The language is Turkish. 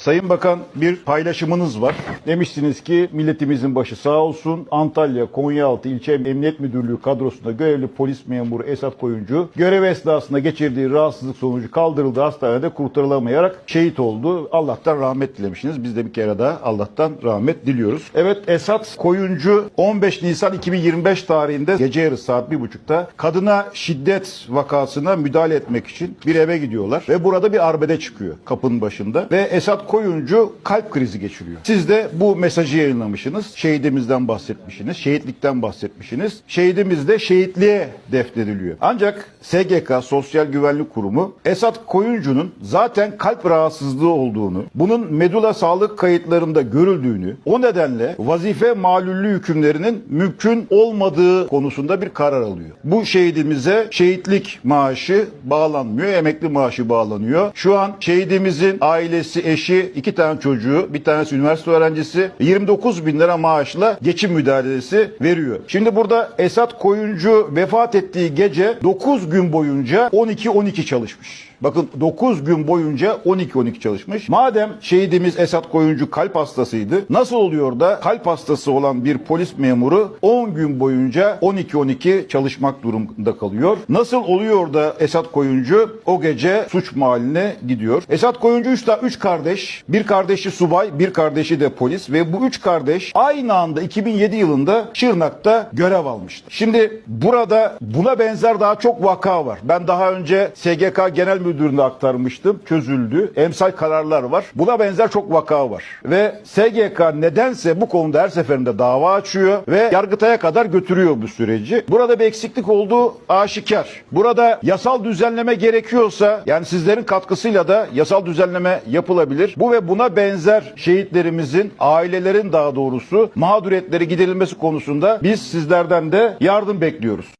Sayın Bakan bir paylaşımınız var. Demiştiniz ki milletimizin başı sağ olsun. Antalya Konyaaltı İlçe Emniyet Müdürlüğü kadrosunda görevli polis memuru Esat Koyuncu görev esnasında geçirdiği rahatsızlık sonucu kaldırıldı hastanede kurtarılamayarak şehit oldu. Allah'tan rahmet dilemişsiniz. Biz de bir kere daha Allah'tan rahmet diliyoruz. Evet Esat Koyuncu 15 Nisan 2025 tarihinde gece yarısı saat 1.30'da kadına şiddet vakasına müdahale etmek için bir eve gidiyorlar ve burada bir arbede çıkıyor kapının başında ve Esat Koyuncu kalp krizi geçiriyor. Siz de bu mesajı yayınlamışsınız. Şehidimizden bahsetmişsiniz. Şehitlikten bahsetmişsiniz. Şehidimiz de şehitliğe defnediliyor. Ancak SGK Sosyal Güvenlik Kurumu Esat Koyuncu'nun zaten kalp rahatsızlığı olduğunu, bunun medula sağlık kayıtlarında görüldüğünü, o nedenle vazife malüllü hükümlerinin mümkün olmadığı konusunda bir karar alıyor. Bu şehidimize şehitlik maaşı bağlanmıyor, emekli maaşı bağlanıyor. Şu an şehidimizin ailesi, eşi, iki tane çocuğu, bir tanesi üniversite öğrencisi 29 bin lira maaşla geçim müdahalesi veriyor. Şimdi burada Esat Koyuncu vefat ettiği gece 9 gün boyunca 12-12 çalışmış. Bakın 9 gün boyunca 12-12 çalışmış. Madem şehidimiz Esat Koyuncu kalp hastasıydı, nasıl oluyor da kalp hastası olan bir polis memuru 10 gün boyunca 12-12 çalışmak durumunda kalıyor? Nasıl oluyor da Esat Koyuncu o gece suç mahalline gidiyor? Esat Koyuncu 3 üç kardeş, bir kardeşi subay, bir kardeşi de polis ve bu üç kardeş aynı anda 2007 yılında Şırnak'ta görev almıştı. Şimdi burada buna benzer daha çok vaka var. Ben daha önce SGK Genel Müdürlüğü'ne aktarmıştım. Çözüldü. Emsal kararlar var. Buna benzer çok vaka var. Ve SGK nedense bu konuda her seferinde dava açıyor ve Yargıtay'a kadar götürüyor bu süreci. Burada bir eksiklik olduğu aşikar. Burada yasal düzenleme gerekiyorsa yani sizlerin katkısıyla da yasal düzenleme yapılabilir. Bu ve buna benzer şehitlerimizin, ailelerin daha doğrusu mağduriyetleri giderilmesi konusunda biz sizlerden de yardım bekliyoruz.